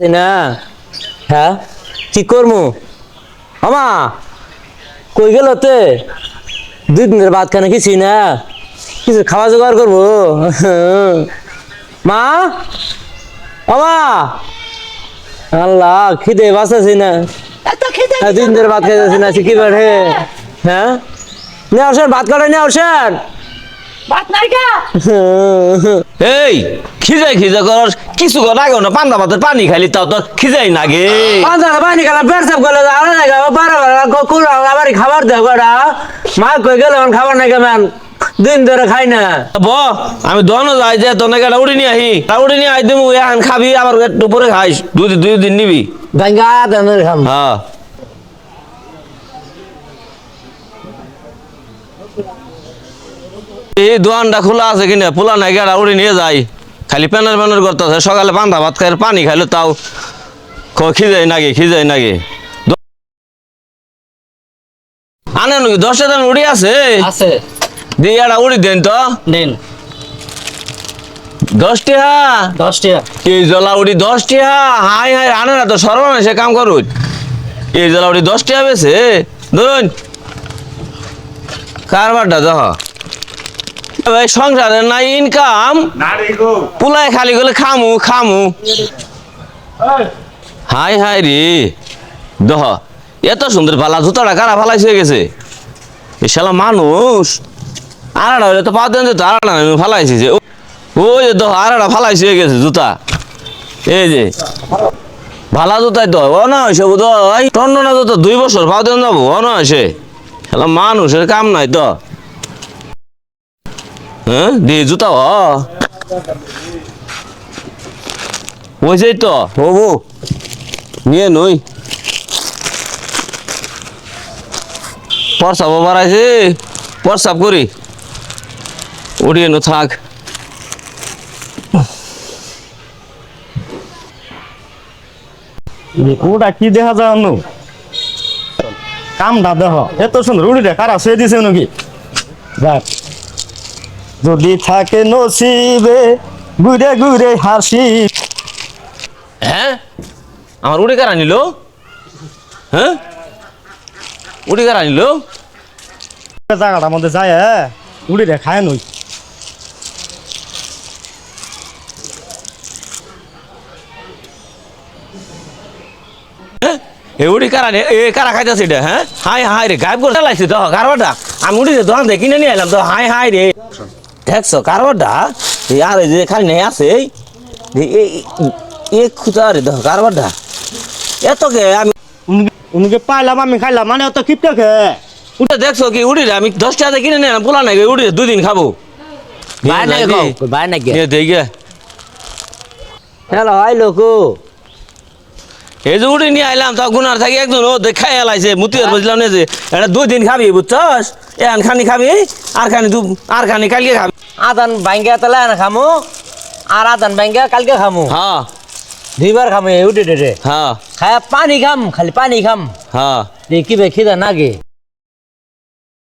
না। হ্যাঁ? কি করব আমা কই গেল তে? দুই দিনের ভাত খানে কিছু না কিছু খাওয়া জোগাড় করব? মা? আমা! আল্লাহ খিদে বাঁচাছি না। হ্যাঁ, দুই দিনের ভাত খাইতেছি না কি বাড়ে? হ্যাঁ? নে আসেন ভাত কাটে নে আসেন। ভাত নাই এই খিজাই খিজা কর কিছু কর আগে না পান্তা ভাতের পানি খাইলি তাও তোর খিজাই নাগে পাঁচটা পানি খেলাম পেট সাপ করলে না খাব বারো বারো কুড়া আবার খাবার দেও কটা মা কই গেল খাবার নাই কেমন দিন ধরে খাই না। ব আমি দোনো যাই যে তোনে কেটা উড়ি নিয়ে আহি। তা উড়ি নিয়ে আই দিমু এখন খাবি আবার একটু পরে খাইস। দুই দিন- দুই দিন নিবি। ভাঙ্গা দেন খাম হ্যাঁ। এই দোকানটা খোলা আছে কিনা? পোলা নাই গেড়া উড়ি নিয়ে যাই। খালি প্যানার প্যানার করতেছে। সকালে পান্তা ভাত খাই পানি খাইলে তাও। খিজাই নাগে খিজাই নাগে আনে নাকি? দশটা দাম উড়ি আছে? আছে। দিয়ে একটা উড়ি দেন তো। দিন। দশটি? হা দশ টাকা এই জলা উড়ি দশটি? হা হাই হাই আনে না তো সর্বনাশে কাম করুন। এই জলা উড়ি দশটি বেছে? ধরুন। কারবারটা দেখ সংসারে নাই ইনকাম। পুলাই খালি গেলে খামু খামু। হাই হাই রে। দহ এত সুন্দর ভালা জুতাটা কারা ফালাইছে হয়ে গেছে? শালা মানুষ। আড়াটা হইলে তো পা দেন যেত আড়াটা ফালাইছি যে ওই যে দেখো আড়াটা ফালাইছি হয়ে গেছে জুতা। এই যে ভালা জুতাই তো ও না হয়েছে বুধ টন্ড না তো দুই বছর পাও দেন যাব ও না হয়েছে শালা মানুষের কাম নাই তো। হ্যাঁ? দি জুতা হ। ওই তো। হবু নিয়ে নই পরসাব বাড়াইছে। পরসাব করি। উড়িয়ে নো থাক। ওটা কি দেখা যায় অন্য? কামটা দেহ। এত সুন্দর কারা শুয়ে দিছে নাকি? যাক। যদি থাকে নসিবে ঘুরে ঘুরে হাসি। হ্যাঁ? আমার উড়ি কারা নিল হ্যাঁ? উড়ি কারা নিল জায়গাটার মধ্যে যায় হ্যাঁ? উড়ি রে খায় নই। এ উড়ি কারা এ কারা খাইতেছে এটা হ্যাঁ? হাই হাই রে গায়েব করে চালাইছে তো কারবারটা? আমি উড়ি দোকান থেকে কিনে নিয়ে এলাম তো হাই হাই রে। দেখছ কারবারটা? এই আর এই যে খালি নেই আছে এই। খুঁজা রে দেখো কারবারটা। এত কে আমি উনকে পাইলাম আমি খাইলাম মানে অত কিপটা খে উঠে দেখছ কি উড়ি রে আমি দশ টাকা দিয়ে কিনে নিয়ে এলাম পোলা নাই উড়ি রে, দুই দিন খাব। ভাই নাই খাও ভাই নাই নিয়ে হ্যালো হাই লোকো। এই যে উড়ি নিয়ে আইলাম তা গুনার থাকি একজন ও দেখাই এলাইছে মুতিয়ার বুঝলাম না যে এটা দুই দিন খাবি বুঝছস? এন খানি খাবি আর খানি দু আর খানি কালকে খাবি। আদান ভাঙ্গা তাহলে না খামু আর আদান ভাঙ্গা কালকে খামু। হ্যাঁ। দুইবার খামু উঠে টেটে হ্যাঁ। খায় পানি খাম খালি পানি খাম। হ্যাঁ। বে খিদা নাগে।